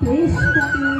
没事的。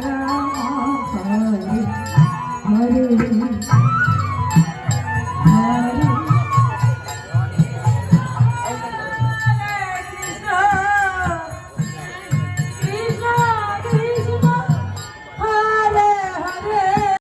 사랑하리 어린